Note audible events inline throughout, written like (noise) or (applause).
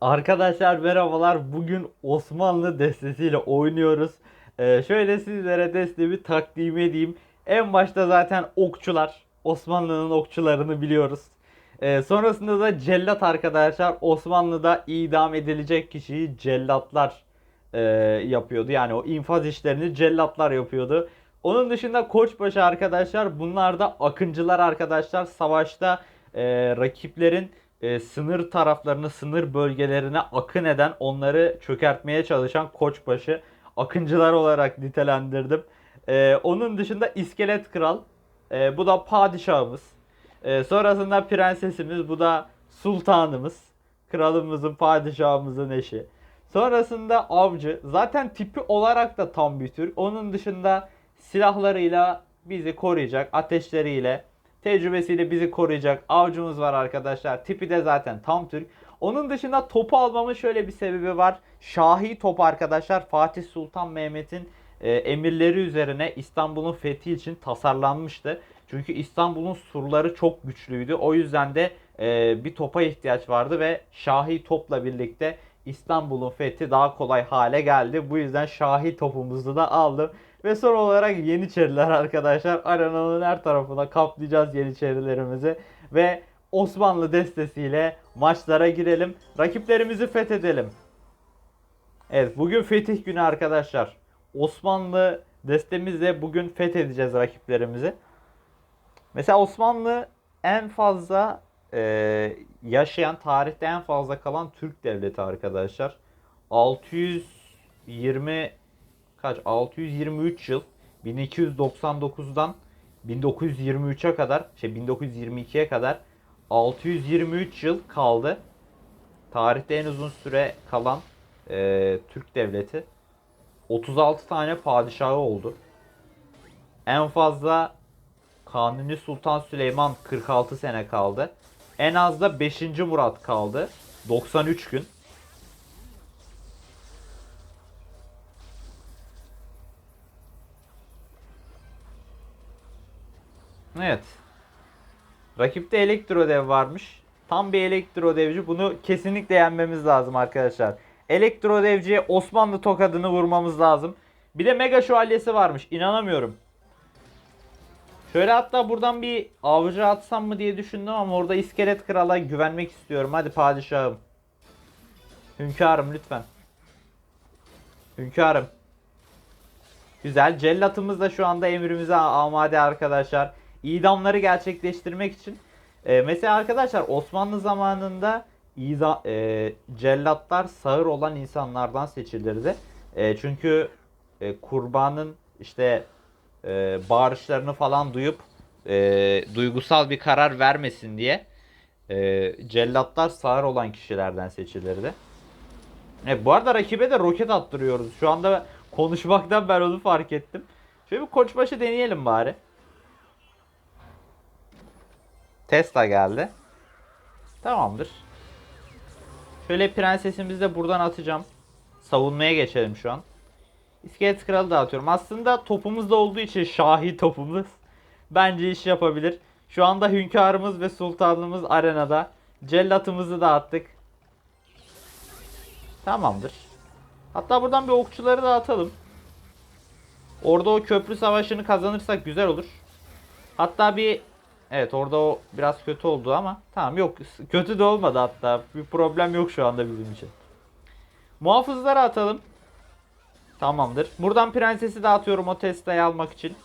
Arkadaşlar merhabalar. Bugün Osmanlı destesiyle oynuyoruz. Ee, şöyle sizlere destemi takdim edeyim. En başta zaten okçular. Osmanlı'nın okçularını biliyoruz. Ee, sonrasında da cellat arkadaşlar. Osmanlı'da idam edilecek kişiyi cellatlar e, yapıyordu. Yani o infaz işlerini cellatlar yapıyordu. Onun dışında Koçbaşı arkadaşlar bunlar da akıncılar arkadaşlar. Savaşta e, rakiplerin e, sınır taraflarını, sınır bölgelerine akın eden, onları çökertmeye çalışan Koçbaşı akıncılar olarak nitelendirdim. E, onun dışında İskelet Kral, e, bu da padişahımız. E, sonrasında prensesimiz, bu da sultanımız. Kralımızın, padişahımızın eşi. Sonrasında avcı. Zaten tipi olarak da tam bir Türk. Onun dışında silahlarıyla bizi koruyacak, ateşleriyle, tecrübesiyle bizi koruyacak avcımız var arkadaşlar. Tipi de zaten tam Türk. Onun dışında topu almamın şöyle bir sebebi var. Şahi top arkadaşlar Fatih Sultan Mehmet'in e, emirleri üzerine İstanbul'un fethi için tasarlanmıştı. Çünkü İstanbul'un surları çok güçlüydü. O yüzden de e, bir topa ihtiyaç vardı ve Şahi topla birlikte İstanbul'un fethi daha kolay hale geldi. Bu yüzden Şahi topumuzu da aldım. Ve son olarak Yeniçeriler arkadaşlar. Arenanın her tarafına kaplayacağız Yeniçerilerimizi. Ve Osmanlı destesiyle maçlara girelim. Rakiplerimizi fethedelim. Evet bugün fetih günü arkadaşlar. Osmanlı destemizle bugün fethedeceğiz rakiplerimizi. Mesela Osmanlı en fazla e, yaşayan, tarihte en fazla kalan Türk devleti arkadaşlar. 620 kaç 623 yıl 1299'dan 1923'e kadar şey 1922'ye kadar 623 yıl kaldı. Tarihte en uzun süre kalan e, Türk devleti. 36 tane padişahı oldu. En fazla Kanuni Sultan Süleyman 46 sene kaldı. En az da 5. Murat kaldı. 93 gün. Evet. Rakipte elektro dev varmış. Tam bir elektro devci. Bunu kesinlikle yenmemiz lazım arkadaşlar. Elektro devciye Osmanlı tokadını vurmamız lazım. Bir de mega şövalyesi varmış. İnanamıyorum. Şöyle hatta buradan bir avcı atsam mı diye düşündüm ama orada iskelet krala güvenmek istiyorum. Hadi padişahım. Hünkârım lütfen. Hünkârım. Güzel. Cellatımız da şu anda emrimize amade arkadaşlar. İdamları gerçekleştirmek için. Ee, mesela arkadaşlar Osmanlı zamanında ida, e, cellatlar sağır olan insanlardan seçilirdi. E, çünkü e, kurbanın işte e, bağırışlarını falan duyup e, duygusal bir karar vermesin diye e, cellatlar sağır olan kişilerden seçilirdi. E, bu arada rakibe de roket attırıyoruz. Şu anda konuşmaktan ben onu fark ettim. Şöyle bir koçbaşı deneyelim bari. Tesla geldi. Tamamdır. Şöyle prensesimizi de buradan atacağım. Savunmaya geçelim şu an. İskelet kralı da atıyorum. Aslında topumuz da olduğu için şahi topumuz. (laughs) Bence iş yapabilir. Şu anda hünkârımız ve sultanımız arenada. Cellatımızı da attık. Tamamdır. Hatta buradan bir okçuları da atalım. Orada o köprü savaşını kazanırsak güzel olur. Hatta bir Evet orada o biraz kötü oldu ama tamam yok kötü de olmadı hatta bir problem yok şu anda bizim için. Muhafızları atalım. Tamamdır. Buradan prensesi de atıyorum o Tesla'yı almak için.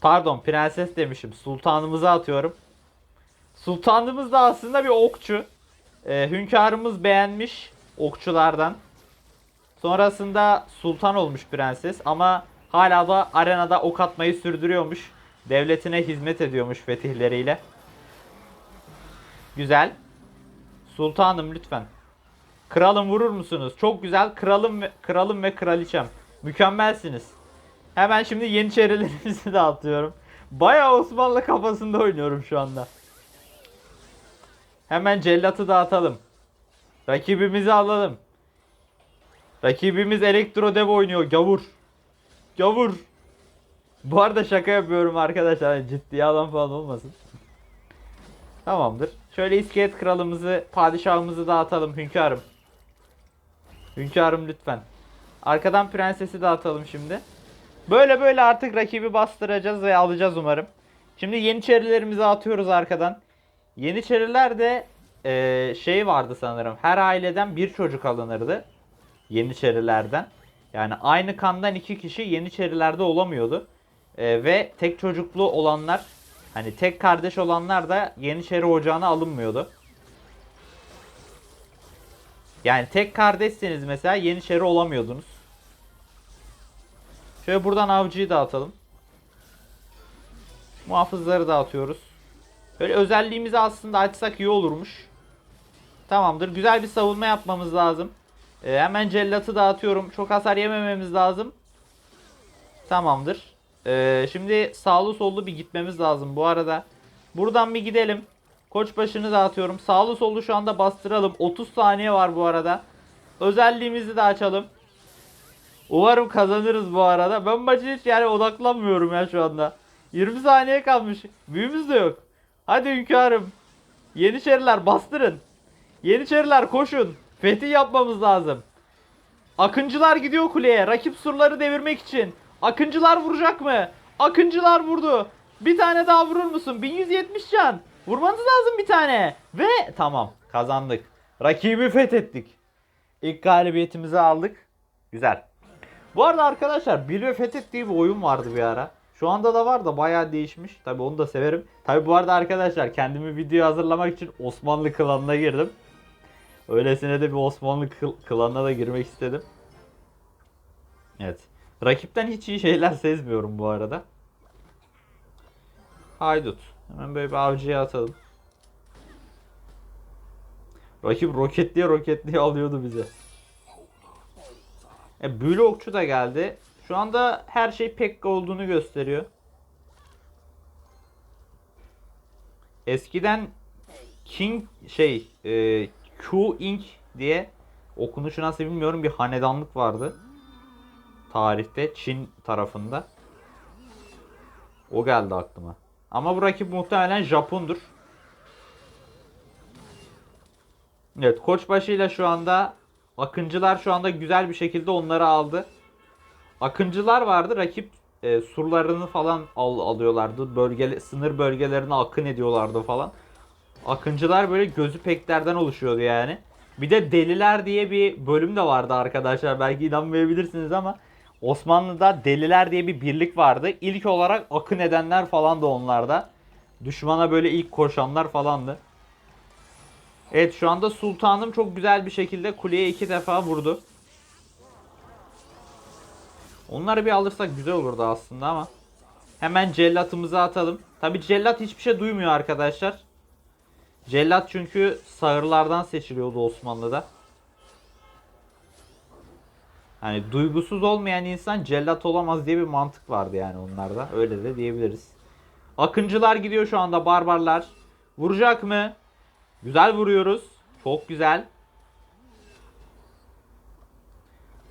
Pardon prenses demişim. Sultanımızı atıyorum. Sultanımız da aslında bir okçu. Ee, hünkârımız beğenmiş okçulardan. Sonrasında sultan olmuş prenses ama hala da arenada ok atmayı sürdürüyormuş. Devletine hizmet ediyormuş fetihleriyle. Güzel. Sultanım lütfen. Kralım vurur musunuz? Çok güzel. Kralım ve, kralım ve kraliçem. Mükemmelsiniz. Hemen şimdi Yeniçerilerimizi (laughs) de atıyorum. Bayağı Osmanlı kafasında oynuyorum şu anda. Hemen cellatı da atalım. Rakibimizi alalım. Rakibimiz Elektro Dev oynuyor. Gavur. Gavur. Bu arada şaka yapıyorum arkadaşlar. Hani ciddiye alan falan olmasın. Tamamdır. Şöyle iskelet kralımızı, padişahımızı dağıtalım hünkârım. Hünkârım lütfen. Arkadan prensesi dağıtalım şimdi. Böyle böyle artık rakibi bastıracağız ve alacağız umarım. Şimdi yeniçerilerimizi atıyoruz arkadan. Yeniçeriler de eee, şey vardı sanırım. Her aileden bir çocuk alınırdı. Yeniçerilerden. Yani aynı kandan iki kişi Yeniçerilerde olamıyordu. Eee, ve tek çocuklu olanlar hani tek kardeş olanlar da Yeniçeri ocağına alınmıyordu. Yani tek kardeşseniz mesela Yeniçeri olamıyordunuz. Şöyle buradan avcıyı dağıtalım. Muhafızları dağıtıyoruz. Böyle özelliğimizi aslında açsak iyi olurmuş. Tamamdır. Güzel bir savunma yapmamız lazım. Ee, hemen cellatı dağıtıyorum. Çok hasar yemememiz lazım. Tamamdır. Ee, şimdi sağlı sollu bir gitmemiz lazım bu arada. Buradan bir gidelim. Koçbaşını dağıtıyorum. Sağlı sollu şu anda bastıralım. 30 saniye var bu arada. Özelliğimizi de açalım. Umarım kazanırız bu arada. Ben maçı hiç yani odaklanmıyorum ya şu anda. 20 saniye kalmış. Büyümüz de yok. Hadi hünkârım. Yeniçeriler bastırın. Yeniçeriler koşun. Fethi yapmamız lazım. Akıncılar gidiyor kuleye. Rakip surları devirmek için. Akıncılar vuracak mı? Akıncılar vurdu. Bir tane daha vurur musun? 1170 can. Vurmanız lazım bir tane. Ve tamam kazandık. Rakibi fethettik. İlk galibiyetimizi aldık. Güzel. Bu arada arkadaşlar Bir ve Fethet diye bir oyun vardı bir ara. Şu anda da var da bayağı değişmiş. Tabi onu da severim. Tabi bu arada arkadaşlar kendimi video hazırlamak için Osmanlı klanına girdim. Öylesine de bir Osmanlı kıl- klanına da girmek istedim. Evet. Rakipten hiç iyi şeyler sezmiyorum bu arada. Haydut. Hemen böyle bir avcıya atalım. Rakip roketliye roketliye alıyordu bize. E, büyülü okçu da geldi. Şu anda her şey Pekka olduğunu gösteriyor. Eskiden King şey e, Q Inc diye okunuşu nasıl bilmiyorum bir hanedanlık vardı. Tarihte Çin tarafında. O geldi aklıma. Ama bu rakip muhtemelen Japondur. Evet Koçbaşı ile şu anda Akıncılar şu anda güzel bir şekilde onları aldı. Akıncılar vardı. Rakip e, surlarını falan al, alıyorlardı. Bölge, sınır bölgelerine akın ediyorlardı falan. Akıncılar böyle gözü peklerden oluşuyordu yani. Bir de Deliler diye bir bölüm de vardı arkadaşlar. Belki inanmayabilirsiniz ama Osmanlı'da Deliler diye bir birlik vardı. İlk olarak akın edenler falan da onlarda. Düşmana böyle ilk koşanlar falandı. Evet şu anda sultanım çok güzel bir şekilde kuleye iki defa vurdu. Onları bir alırsak güzel olurdu aslında ama. Hemen cellatımızı atalım. Tabi cellat hiçbir şey duymuyor arkadaşlar. Cellat çünkü sağırlardan seçiliyordu Osmanlı'da. Hani duygusuz olmayan insan cellat olamaz diye bir mantık vardı yani onlarda. Öyle de diyebiliriz. Akıncılar gidiyor şu anda barbarlar. Vuracak mı? Güzel vuruyoruz. Çok güzel.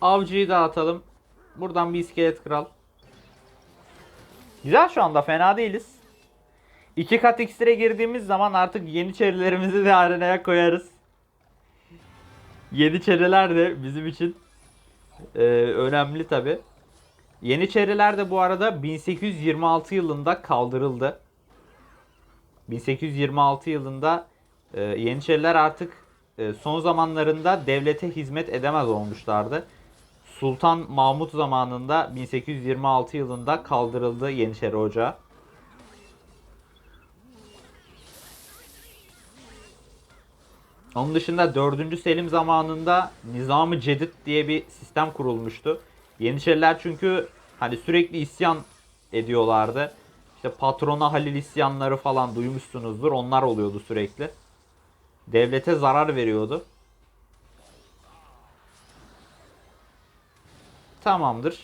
Avcıyı da atalım. Buradan bir iskelet kral. Güzel şu anda fena değiliz. İki kat iksire girdiğimiz zaman artık yeniçerilerimizi de arenaya koyarız. Yeniçeriler de bizim için e, önemli tabi. Yeniçeriler de bu arada 1826 yılında kaldırıldı. 1826 yılında e, Yeniçeriler artık e, son zamanlarında devlete hizmet edemez olmuşlardı. Sultan Mahmut zamanında 1826 yılında kaldırıldı Yeniçeri Ocağı. Onun dışında 4. Selim zamanında Nizam-ı Cedid diye bir sistem kurulmuştu. Yeniçeriler çünkü hani sürekli isyan ediyorlardı. İşte patrona Halil isyanları falan duymuşsunuzdur. Onlar oluyordu sürekli. Devlete zarar veriyordu. Tamamdır.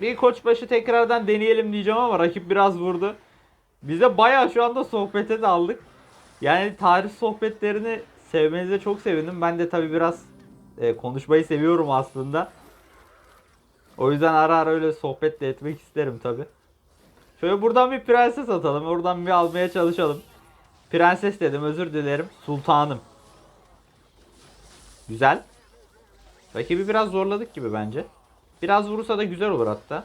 Bir koçbaşı tekrardan deneyelim diyeceğim ama rakip biraz vurdu. Bize bayağı şu anda sohbete daldık. Yani tarih sohbetlerini sevmenize çok sevindim. Ben de tabi biraz e, konuşmayı seviyorum aslında. O yüzden ara ara öyle sohbet de etmek isterim tabi. Şöyle buradan bir prenses atalım. Oradan bir almaya çalışalım. Prenses dedim özür dilerim. Sultanım. Güzel. Rakibi biraz zorladık gibi bence. Biraz vurursa da güzel olur hatta.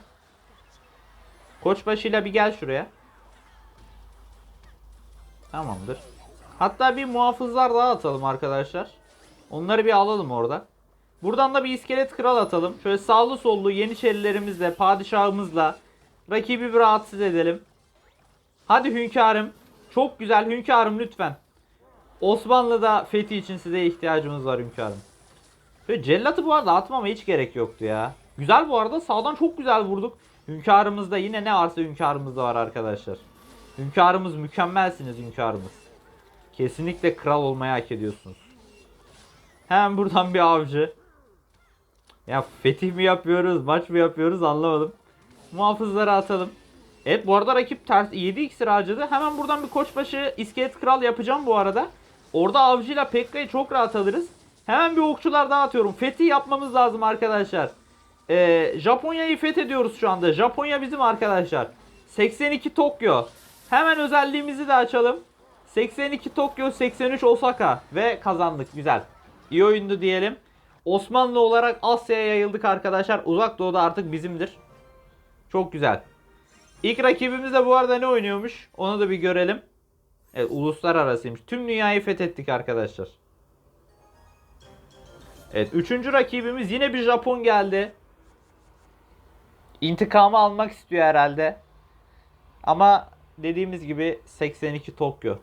Koçbaşıyla bir gel şuraya. Tamamdır. Hatta bir muhafızlar daha atalım arkadaşlar. Onları bir alalım orada. Buradan da bir iskelet kral atalım. Şöyle sağlı sollu yeniçerilerimizle, padişahımızla rakibi bir rahatsız edelim. Hadi hünkârım. Çok güzel hünkârım lütfen. Osmanlı'da fethi için size ihtiyacımız var hünkârım. Şöyle cellatı bu arada atmama hiç gerek yoktu ya. Güzel bu arada sağdan çok güzel vurduk. Hünkârımızda yine ne varsa hünkârımızda var arkadaşlar. Hünkârımız mükemmelsiniz hünkârımız. Kesinlikle kral olmayı hak ediyorsunuz. Hemen buradan bir avcı. Ya fetih mi yapıyoruz, maç mı yapıyoruz anlamadım. Muhafızları atalım. Evet bu arada rakip ters 7 iksir harcadı. Hemen buradan bir koçbaşı iskelet kral yapacağım bu arada. Orada avcıyla Pekka'yı çok rahat alırız. Hemen bir okçular daha atıyorum. Fetih yapmamız lazım arkadaşlar. Ee, Japonya'yı fethediyoruz şu anda. Japonya bizim arkadaşlar. 82 Tokyo. Hemen özelliğimizi de açalım. 82 Tokyo, 83 Osaka ve kazandık. Güzel. İyi oyundu diyelim. Osmanlı olarak Asya'ya yayıldık arkadaşlar. Uzak Doğu'da artık bizimdir. Çok güzel. İlk rakibimiz de bu arada ne oynuyormuş? Onu da bir görelim. Evet uluslararasıymış. Tüm dünyayı fethettik arkadaşlar. Evet üçüncü rakibimiz yine bir Japon geldi. İntikamı almak istiyor herhalde. Ama dediğimiz gibi 82 Tokyo.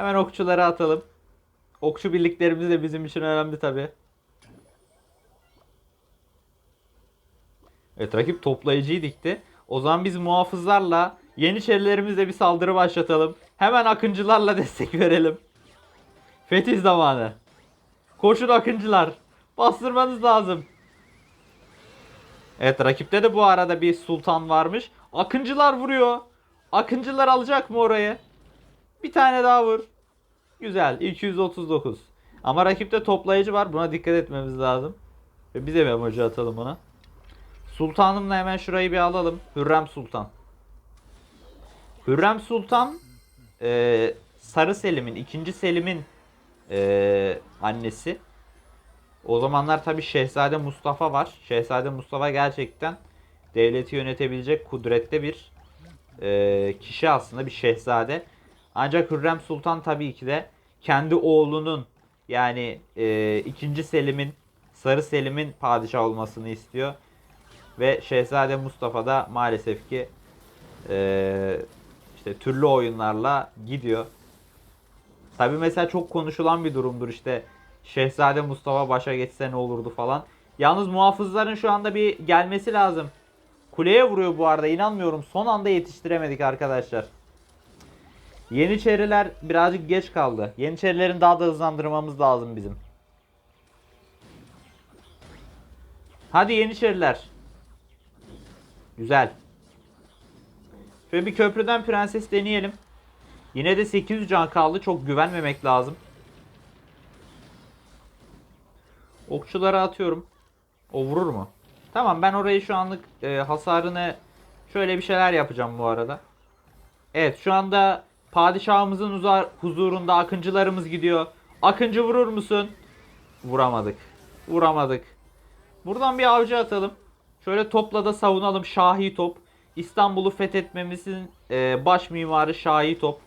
Hemen okçuları atalım. Okçu birliklerimiz de bizim için önemli tabi. Evet rakip toplayıcıyı dikti. O zaman biz muhafızlarla Yeniçerilerimizle bir saldırı başlatalım. Hemen akıncılarla (laughs) destek verelim. Fetih zamanı. Koşun akıncılar. Bastırmanız lazım. Evet rakipte de bu arada bir sultan varmış. Akıncılar vuruyor. Akıncılar alacak mı orayı? Bir tane daha vur. Güzel. 239. Ama rakipte toplayıcı var. Buna dikkat etmemiz lazım. Ve bize bir emoji atalım ona. Sultanımla hemen şurayı bir alalım. Hürrem Sultan. Hürrem Sultan e, Sarı Selim'in, 2. Selim'in e, annesi. O zamanlar tabi Şehzade Mustafa var. Şehzade Mustafa gerçekten devleti yönetebilecek kudrette bir e, kişi aslında bir şehzade. Ancak Hürrem Sultan tabii ki de kendi oğlunun yani e, 2. Selim'in Sarı Selim'in padişah olmasını istiyor. Ve Şehzade Mustafa da maalesef ki e, işte türlü oyunlarla gidiyor. Tabi mesela çok konuşulan bir durumdur işte Şehzade Mustafa başa geçse ne olurdu falan. Yalnız muhafızların şu anda bir gelmesi lazım. Kuleye vuruyor bu arada inanmıyorum. Son anda yetiştiremedik arkadaşlar. Yeniçeriler birazcık geç kaldı. Yeniçerilerin daha da hızlandırmamız lazım bizim. Hadi Yeniçeriler. Güzel. Şöyle bir köprüden prenses deneyelim. Yine de 800 can kaldı. Çok güvenmemek lazım. Okçulara atıyorum. O vurur mu? Tamam ben orayı şu anlık e, hasarını şöyle bir şeyler yapacağım bu arada. Evet şu anda padişahımızın uzar, huzurunda akıncılarımız gidiyor. Akıncı vurur musun? Vuramadık. Vuramadık. Buradan bir avcı atalım. Şöyle topla da savunalım. Şahi top. İstanbul'u fethetmemizin e, baş mimarı Şahi top.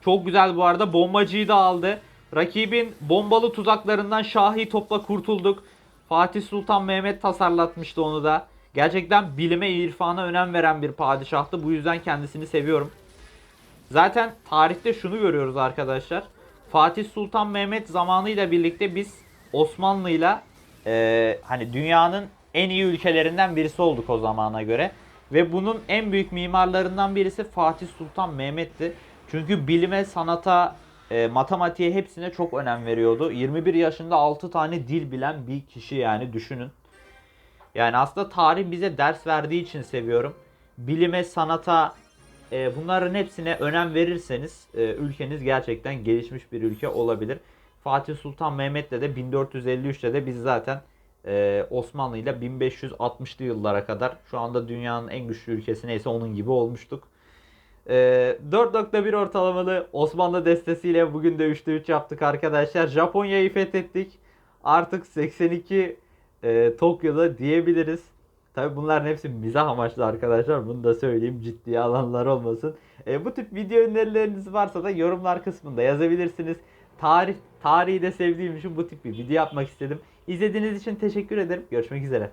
Çok güzel bu arada. Bombacıyı da aldı. Rakibin bombalı tuzaklarından Şahi topla kurtulduk. Fatih Sultan Mehmet tasarlatmıştı onu da. Gerçekten bilime, irfana önem veren bir padişahtı. Bu yüzden kendisini seviyorum. Zaten tarihte şunu görüyoruz arkadaşlar. Fatih Sultan Mehmet zamanıyla birlikte biz Osmanlı'yla e, hani dünyanın en iyi ülkelerinden birisi olduk o zamana göre. Ve bunun en büyük mimarlarından birisi Fatih Sultan Mehmet'ti. Çünkü bilime, sanata, e, matematiğe hepsine çok önem veriyordu. 21 yaşında 6 tane dil bilen bir kişi yani düşünün. Yani aslında tarih bize ders verdiği için seviyorum. Bilime, sanata, e, bunların hepsine önem verirseniz e, ülkeniz gerçekten gelişmiş bir ülke olabilir. Fatih Sultan Mehmet'le de 1453'te de biz zaten e, Osmanlı ile 1560'lı yıllara kadar şu anda dünyanın en güçlü ülkesi neyse onun gibi olmuştuk. Ee, 4.1 ortalamalı Osmanlı destesiyle bugün de 3'te 3 yaptık arkadaşlar. Japonya'yı fethettik. Artık 82 e, Tokyo'da diyebiliriz. Tabi bunların hepsi mizah amaçlı arkadaşlar. Bunu da söyleyeyim ciddiye alanlar olmasın. E, bu tip video önerileriniz varsa da yorumlar kısmında yazabilirsiniz. Tarih tarihi de sevdiğim için bu tip bir video yapmak istedim. İzlediğiniz için teşekkür ederim. Görüşmek üzere.